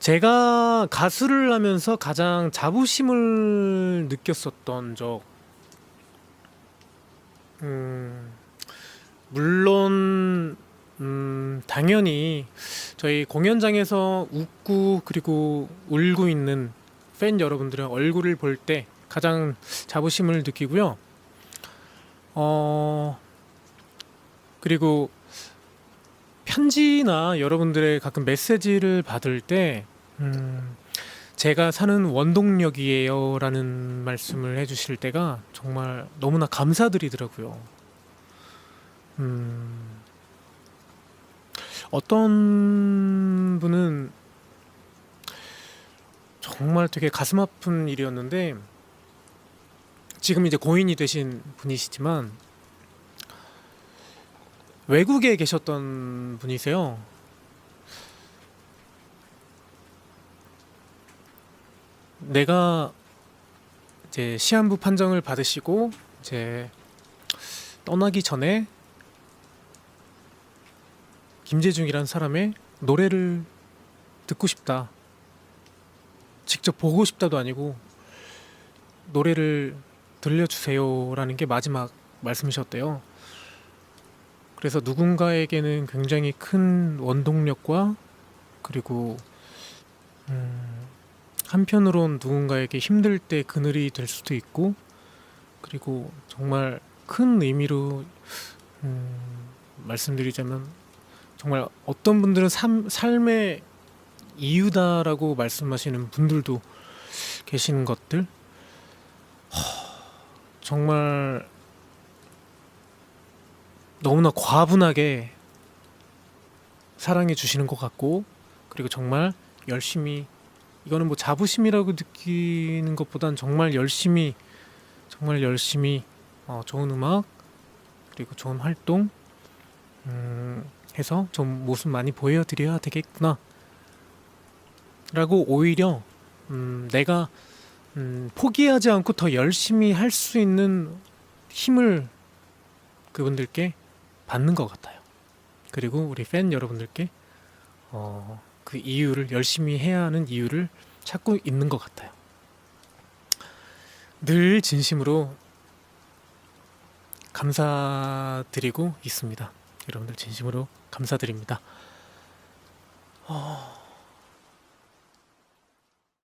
제가 가수를 하면서 가장 자부심을 느꼈었던 적, 음, 물론, 음, 당연히 저희 공연장에서 웃고 그리고 울고 있는 팬 여러분들의 얼굴을 볼 때 가장 자부심을 느끼고요. 어, 그리고 편지나 여러분들의 가끔 메시지를 받을 때, 음, 제가 사는 원동력이에요 라는 말씀을 해주실 때가 정말 너무나 감사드리더라고요. 음, 어떤 분은 정말 되게 가슴 아픈 일이었는데, 지금 이제 고인이 되신 분이시지만, 외국에 계셨던 분이세요. 내가 이제 시한부 판정을 받으시고 이제 떠나기 전에 김재중이라는 사람의 노래를 듣고 싶다. 직접 보고 싶다도 아니고 노래를 들려주세요라는 게 마지막 말씀이셨대요. 그래서 누군가에게는 굉장히 큰 원동력과 그리고 음, 한편으론 누군가에게 힘들 때 그늘이 될 수도 있고 그리고 정말 큰 의미로 음, 말씀드리자면 정말 어떤 분들은 삶, 삶의 이유다라고 말씀하시는 분들도 계시는 것들. 허, 정말 너무나 과분하게 사랑해 주시는 것 같고 그리고 정말 열심히 이거는 뭐 자부심이라고 느끼는 것보단 정말 열심히 정말 열심히 어, 좋은 음악 그리고 좋은 활동 음, 해서 좀 모습 많이 보여드려야 되겠구나 라고 오히려 음, 내가 음, 포기하지 않고 더 열심히 할 수 있는 힘을 그분들께 받는 것 같아요. 그리고 우리 팬 여러분들께 어, 그 이유를 열심히 해야 하는 이유를 찾고 있는 것 같아요. 늘 진심으로 감사드리고 있습니다. 여러분들 진심으로 감사드립니다. 어,